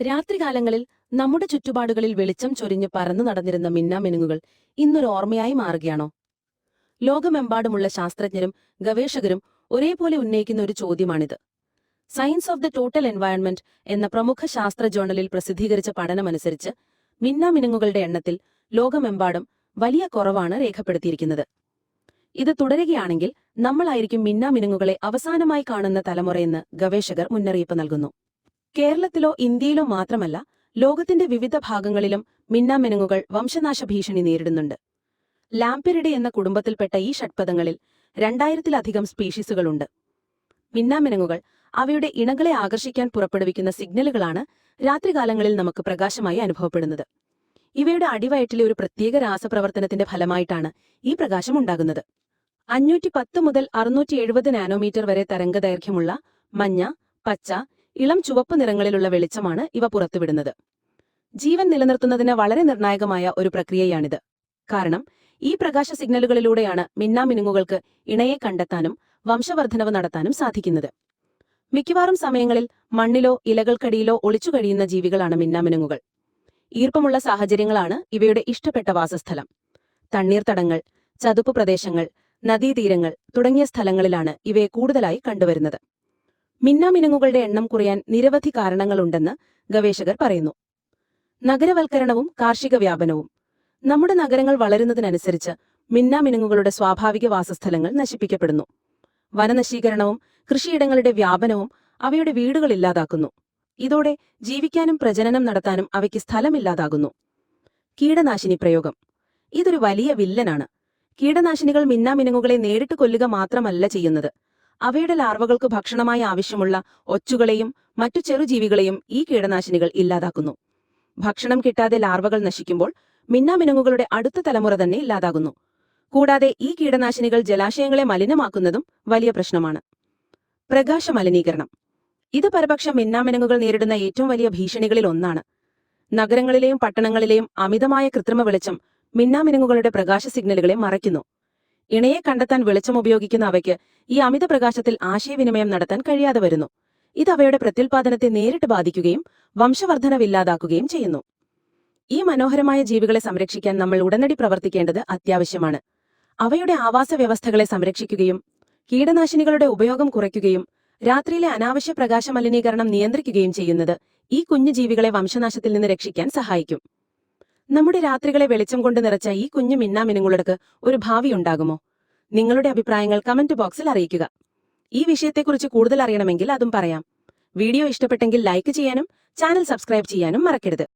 രാത്രികാലങ്ങളിൽ നമ്മുടെ ചുറ്റുപാടുകളിൽ വെളിച്ചം ചൊരിഞ്ഞ് പറന്നു നടന്നിരുന്ന മിന്നാമിനുങ്ങുകൾ ഇന്നൊരു ഓർമ്മയായി മാറുകയാണോ? ലോകമെമ്പാടുമുള്ള ശാസ്ത്രജ്ഞരും ഗവേഷകരും ഒരേപോലെ ഉന്നയിക്കുന്ന ഒരു ചോദ്യമാണിത്. Science of the total environment എന്ന പ്രമുഖ ശാസ്ത്ര ജേണലിൽ പ്രസിദ്ധീകരിച്ച പഠനമനുസരിച്ച് മിന്നാമിനുങ്ങുകളുടെ എണ്ണത്തിൽ ലോകമെമ്പാടും വലിയ കുറവാണ് രേഖപ്പെടുത്തിയിരിക്കുന്നത്. ഇത് തുടരുകയാണെങ്കിൽ നമ്മളായിരിക്കും മിന്നാമിനുങ്ങുകളെ അവസാനമായി കാണുന്ന തലമുറയെന്ന് ഗവേഷകർ മുന്നറിയിപ്പ് നൽകുന്നു. കേരളത്തിലോ ഇന്ത്യയിലോ മാത്രമല്ല ലോകത്തിന്റെ വിവിധ ഭാഗങ്ങളിലും മിന്നാമിനുങ്ങുകൾ വംശനാശ ഭീഷണി നേരിടുന്നുണ്ട്. ലാംപെരിഡെ എന്ന കുടുംബത്തിൽപ്പെട്ട ഈ ഷഡ്പദങ്ങളിൽ രണ്ടായിരത്തിലധികം സ്പീഷീസുകളുണ്ട്. മിന്നാമിനുങ്ങുകൾ അവയുടെ ഇണകളെ ആകർഷിക്കാൻ പുറപ്പെടുവിക്കുന്ന സിഗ്നലുകളാണ് രാത്രികാലങ്ങളിൽ നമുക്ക് പ്രകാശമായി അനുഭവപ്പെടുന്നത്. ഇവയുടെ അടിവയറ്റിലെ ഒരു പ്രത്യേക രാസപ്രവർത്തനത്തിന്റെ ഫലമായിട്ടാണ് ഈ പ്രകാശം ഉണ്ടാകുന്നത്. അഞ്ഞൂറ്റി പത്ത് മുതൽ അറുന്നൂറ്റി എഴുപത് നാനോമീറ്റർ വരെ തരംഗദൈർഘ്യമുള്ള മഞ്ഞ പച്ച ഇളം ചുവപ്പ് നിറങ്ങളിലുള്ള വെളിച്ചമാണ് ഇവ പുറത്തുവിടുന്നത്. ജീവൻ നിലനിർത്തുന്നതിന് വളരെ നിർണായകമായ ഒരു പ്രക്രിയയാണിത്. കാരണം ഈ പ്രകാശ സിഗ്നലുകളിലൂടെയാണ് മിന്നാമിനുങ്ങുകൾക്ക് ഇണയെ കണ്ടെത്താനും വംശവർദ്ധനവ് നടത്താനും സാധിക്കുന്നത്. മിക്കവാറും സമയങ്ങളിൽ മണ്ണിലോ ഇലകൾക്കടിയിലോ ഒളിച്ചു കഴിയുന്ന ജീവികളാണ് മിന്നാമിനുങ്ങുകൾ. ഈർപ്പമുള്ള സാഹചര്യങ്ങളാണ് ഇവയുടെ ഇഷ്ടപ്പെട്ട വാസസ്ഥലം. തണ്ണീർത്തടങ്ങൾ ചതുപ്പ് പ്രദേശങ്ങൾ നദീതീരങ്ങൾ തുടങ്ങിയ സ്ഥലങ്ങളിലാണ് ഇവയെ കൂടുതലായി കണ്ടുവരുന്നത്. മിന്നാമിനുങ്ങുകളുടെ എണ്ണം കുറയാൻ നിരവധി കാരണങ്ങളുണ്ടെന്ന് ഗവേഷകർ പറയുന്നു. നഗരവൽക്കരണവും കാർഷിക വ്യാപനവും. നമ്മുടെ നഗരങ്ങൾ വളരുന്നതിനനുസരിച്ച് മിന്നാമിനുങ്ങുകളുടെ സ്വാഭാവിക വാസസ്ഥലങ്ങൾ നശിപ്പിക്കപ്പെടുന്നു. വനനശീകരണവും കൃഷിയിടങ്ങളുടെ വ്യാപനവും അവയുടെ വീടുകൾ ഇല്ലാതാക്കുന്നു. ഇതോടെ ജീവിക്കാനും പ്രജനനം നടത്താനും അവയ്ക്ക് സ്ഥലമില്ലാതാകുന്നു. കീടനാശിനി പ്രയോഗം. ഇതൊരു വലിയ വില്ലനാണ്. കീടനാശിനികൾ മിന്നാമിനുങ്ങുകളെ നേരിട്ട് കൊല്ലുക മാത്രമല്ല ചെയ്യുന്നത്. അവയുടെ ലാർവകൾക്ക് ഭക്ഷണമായി ആവശ്യമുള്ള ഒച്ചുകളെയും മറ്റു ചെറുജീവികളെയും ഈ കീടനാശിനികൾ ഇല്ലാതാക്കുന്നു. ഭക്ഷണം കിട്ടാതെ ലാർവകൾ നശിക്കുമ്പോൾ മിന്നാമിനുങ്ങുകളുടെ അടുത്ത തലമുറ തന്നെ ഇല്ലാതാകുന്നു. കൂടാതെ ഈ കീടനാശിനികൾ ജലാശയങ്ങളെ മലിനമാക്കുന്നതും വലിയ പ്രശ്നമാണ്. പ്രകാശ മലിനീകരണം ഇത് പരപക്ഷം മിന്നാമിനുങ്ങുകൾ നേരിടുന്ന ഏറ്റവും വലിയ ഭീഷണികളിൽ ഒന്നാണ്. നഗരങ്ങളിലെയും പട്ടണങ്ങളിലെയും അമിതമായ കൃത്രിമ വെളിച്ചം മിന്നാമിനുങ്ങുകളുടെ പ്രകാശ സിഗ്നലുകളെ മറയ്ക്കുന്നു. ഇണയെ കണ്ടെത്താൻ വെളിച്ചം ഉപയോഗിക്കുന്ന അവയ്ക്ക് ഈ അമിത പ്രകാശത്തിൽ ആശയവിനിമയം നടത്താൻ കഴിയാതെ വരുന്നു. ഇത് അവയുടെ പ്രത്യുൽപാദനത്തെ നേരിട്ട് ബാധിക്കുകയും വംശവർദ്ധനവില്ലാതാക്കുകയും ചെയ്യുന്നു. ഈ മനോഹരമായ ജീവികളെ സംരക്ഷിക്കാൻ നമ്മൾ ഉടനടി പ്രവർത്തിക്കേണ്ടത് അത്യാവശ്യമാണ്. അവയുടെ ആവാസ വ്യവസ്ഥകളെ സംരക്ഷിക്കുകയും കീടനാശിനികളുടെ ഉപയോഗം കുറയ്ക്കുകയും രാത്രിയിലെ അനാവശ്യ പ്രകാശ മലിനീകരണം നിയന്ത്രിക്കുകയും ചെയ്യുന്നത് ഈ കുഞ്ഞു ജീവികളെ വംശനാശത്തിൽ നിന്ന് രക്ഷിക്കാൻ സഹായിക്കും. നമ്മുടെ രാത്രികളെ വെളിച്ചം കൊണ്ട് നിറച്ച ഈ കുഞ്ഞു മിന്നാമിനുങ്ങളടുക്ക് ഒരു ഭാവി ഉണ്ടാകുമോ? നിങ്ങളുടെ അഭിപ്രായങ്ങൾ കമന്റ് ബോക്സിൽ അറിയിക്കുക. ഈ വിഷയത്തെക്കുറിച്ച് കൂടുതൽ അറിയണമെങ്കിൽ അതും പറയാം. വീഡിയോ ഇഷ്ടപ്പെട്ടെങ്കിൽ ലൈക്ക് ചെയ്യാനും ചാനൽ സബ്സ്ക്രൈബ് ചെയ്യാനും മറക്കരുത്.